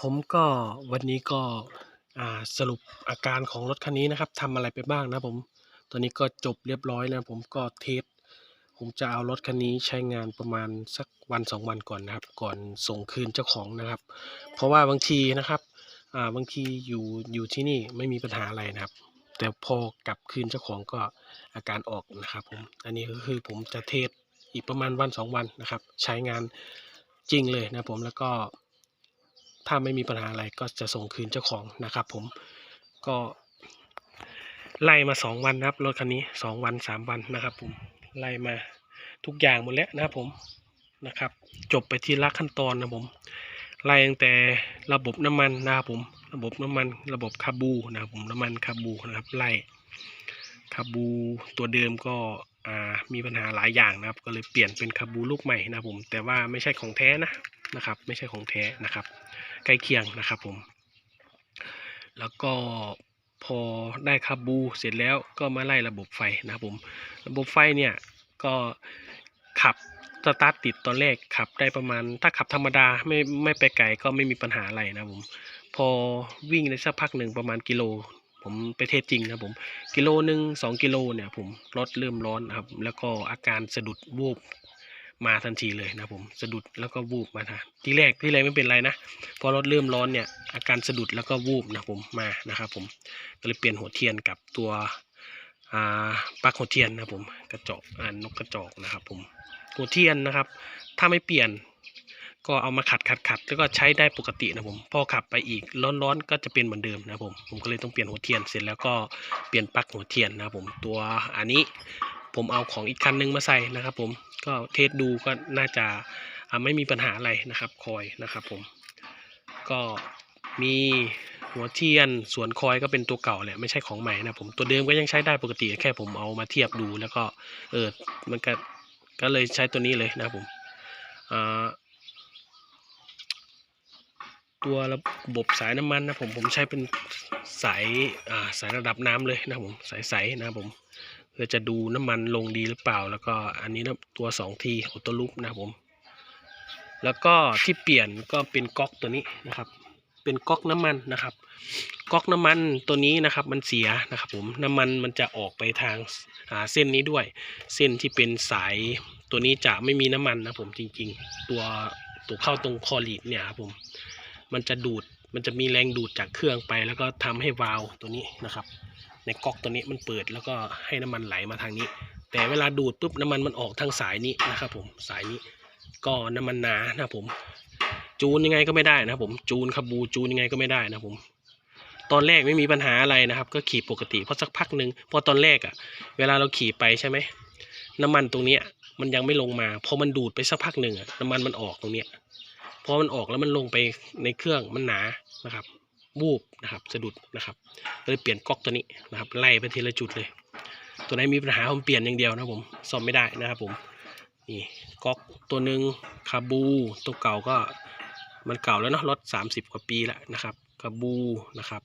ผมก็วันนี้ก็สรุปอาการของรถคันนี้นะครับทำอะไรไปบ้างนะผม ตอนนี้ก็จบเรียบร้อยนะผมก็เทสผมจะเอารถคันนี้ใช้งานประมาณสักวันสองวันก่อนนะครับ ก่อนส่งคืนเจ้าของนะครับ เพราะว่าบางทีนะครับบางทีอยู่อยู่ที่นี่ไม่มีปัญหาอะไรนะครับ แต่พอกลับคืนเจ้าของก็อาการออกนะครับผมอันนี้ก็คือผมจะเทสอีกประมาณวันสองวันนะครับ ใช้งานจริงเลยนะผมแล้วก็ ถ้าไม่มีปัญหาอะไรก็จะส่งคืนเจ้าของนะครับ ผมก็ไล่มาสองวันนะครับรถคันนี้สองวันสามวันนะครับ ผมไล่มาทุกอย่างหมดแล้วนะครับผมนะครับ จบไปที่ละขั้นตอนนะผมไล่ตั้งแต่ระบบน้ำมันนะครับผม ระบบน้ำมันระบบคาบูนะครับผมน้ำมันคาบูนะครับไล่คาบูตัวเดิมก็มีปัญหาหลายอย่างนะครับ ก็เลยเปลี่ยนเป็นคาบูลูกใหม่นะครับผมแต่ว่าไม่ใช่ของแท้นะ นะครับ ไม่ใช่ของแท้นะครับ ใกล้เคียงนะครับผม แล้วก็พอได้คาบูเสร็จแล้วก็มาไล่ระบบไฟนะครับผม ระบบไฟเนี่ยก็ขับสตาร์ทติดตอนแรกขับได้ประมาณ ถ้าขับธรรมดาไม่ไม่ไปไกลก็ไม่มีปัญหาอะไรนะผมพอวิ่งได้สักพักหนึ่งประมาณกิโล ผมไปเทสจริงนะผมกิโลหนึ่งสองกิโลเนี่ยผมรถเริ่มร้อนนะครับ แล้วก็อาการสะดุดวูบ มาทันทีเลยนะผมสะดุดแล้วก็วูบมาทันทีแรกที่แรกไม่เป็นไรนะพอรถเริ่มร้อนเนี่ยอาการสะดุดแล้วก็วูบนะผมมานะครับผมก็เลยเปลี่ยนหัวเทียนกับตัวอ่าปลั๊กหัวเทียนนะผมกระจกอ่านนกกระจอกนะครับผมหัวเทียนนะครับ ถ้าไม่เปลี่ยนก็เอามาขัดขัดขัดแล้วก็ใช้ได้ปกตินะผมพอขับไปอีกร้อนๆก็จะเป็นเหมือนเดิมนะผมผมก็เลยต้องเปลี่ยนหัวเทียนเสร็จแล้วก็เปลี่ยนปลั๊กหัวเทียนนะผมตัวอันนี้ ผมเอาของอีกคันนึงมาใส่นะครับ ผมก็เทสดูก็น่าจะาไม่มีปัญหาอะไรนะครับคอยนะครับ ผมก็มีหัวเทียนส่วนคอยก็เป็นตัวเก่าแหละไม่ใช่ของใหม่นะผมตัวเดิมก็ยังใช้ได้ปกติแค่ผมเอามาเทียบดูแล้วก็เออมันก็ก็เลยใช้ตัวนี้เลยนะครับผมอ่าตัวระบบสายน้ำมันนะผมผมใช้เป็นสายอ่าสายระดับน้ำเลยนะผมสายใสนะผม พื่อจะดูน้ำมันลงดีหรือเปล่า แล้วก็อันนี้นะตัวสองทีของตัวลูปนะผม แล้วก็ที่เปลี่ยนก็เป็นก๊อกตัวนี้นะครับ เป็นก๊อกน้ำมันนะครับ ก๊อกน้ำมันตัวนี้นะครับมันเสียนะครับผมน้ำมันมันจะออกไปทางเส้นนี้ด้วย เส้นที่เป็นสายตัวนี้จะไม่มีน้ำมันนะผมจริง ๆ ตัวตัวเข้าตรงคอลีดเนี่ยครับผมมันจะดูดมันจะมีแรงดูดจากเครื่องไป แล้วก็ทำให้วาล์วตัวนี้นะครับ ในก๊อกตัวนี้มันเปิดแล้วก็ให้น้ำมันไหลมาทางนี้ แต่เวลาดูดปุ๊บน้ำมันมันออกทางสายนี้นะครับผมสายนี้ก็น้ำมันหนานะผม จูนยังไงก็ไม่ได้นะผมจูนคาบูจูนยังไงก็ไม่ได้นะผม ตอนแรกไม่มีปัญหาอะไรนะครับ ก็ขี่ปกติเพราะสักพักหนึ่งพอตอนแรกอะ่ะ เวลาเราขี่ไปใช่ไหมน้ำมันตรงเนี้ยมันยังไม่ลงมาพอมันดูดไปสักพักหนึ่งอะน้ำมันมันออกตรงเนี้ยพอมันออกแล้วมันลงไปในเครื่องมันหนานะครับ วูบนะครับสะดุดนะครับก็เลยเปลี่ยนก๊อกตัวนี้นะครับไล่ไปทีละจุดเลย ตัวไหนมีปัญหาผมเปลี่ยนอย่างเดียวนะผมซ่อมไม่ได้นะครับผมนี่ก๊อกตัวหนึ่งคาบูตัวเก่าก็มันเก่าแล้วเนาะรถ30 กว่าปีแล้วนะครับคาบูนะครับ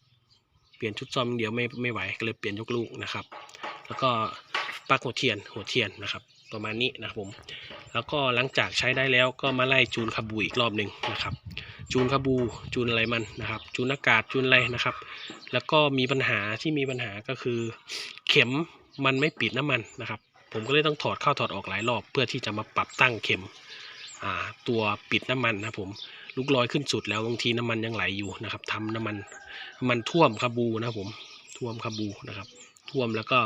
เปลี่ยนชุดซ่อมเดียวไม่ไม่ไหวก็เลยเปลี่ยนยกลูกนะครับ แล้วก็ปลั๊กหัวเทียนหัวเทียนนะครับประมาณนี้นะครับผม แล้วก็หลังจากใช้ได้แล้วก็มาไล่จูนคาบูอีกรอบหนึ่งนะครับ จูนคาบู จูนอะไรมันนะครับ จูนอากาศจูนอะไรนะครับ แล้วก็มีปัญหาที่มีปัญหาก็คือ เข็มมันไม่ปิดน้ำมันนะครับ ผมก็เลยต้องถอดเข้าถอดออกหลายรอบ เพื่อที่จะมาปรับตั้งเข็มตัวปิดน้ำมันนะผมลูกลอยขึ้นสุดแล้วบางทีน้ำมันยังไหลอยู่นะครับทำน้ำมันน้ำมันท่วมคาบูนะผมท่วมคาบูนะครับ ท่วมแล้วก็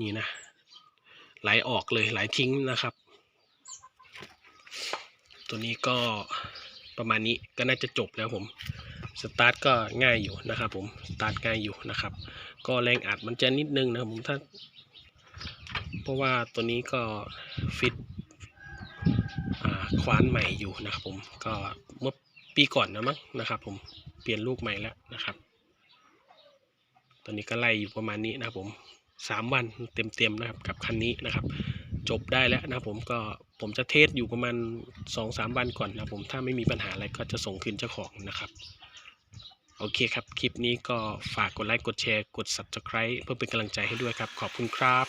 นี่นะ ไหลออกเลยไหลทิ้งนะครับ ตัวนี้ก็ประมาณนี้ก็น่าจะจบแล้วผมสตาร์ทก็ง่ายอยู่นะครับผมสตาร์ทง่ายอยู่นะครับ ก็แรงอัดมันจะนิดนึงนะครับผมถ้า เพราะว่าตัวนี้ก็ฟิตควานใหม่อยู่นะครับผมก็เมื่อปีก่อนนะมั้งนะครับ ผมเปลี่ยนลูกใหม่แล้วนะครับตอนนี้ก็ไล่อยู่ประมาณนี้นะครับผมสามวันเต็มๆนะครับกับคันนี้นะครับ จบได้แล้วนะผมก็ผมจะเทสอยู่ประมาณสองสามวันก่อนนะผมถ้าไม่มีปัญหาอะไรก็จะส่งคืนเจ้าของนะครับ โอเคครับ คลิปนี้ก็ฝากกดไลค์กดแชร์กด subscribe เพื่อเป็นกำลังใจให้ด้วยครับ ขอบคุณครับ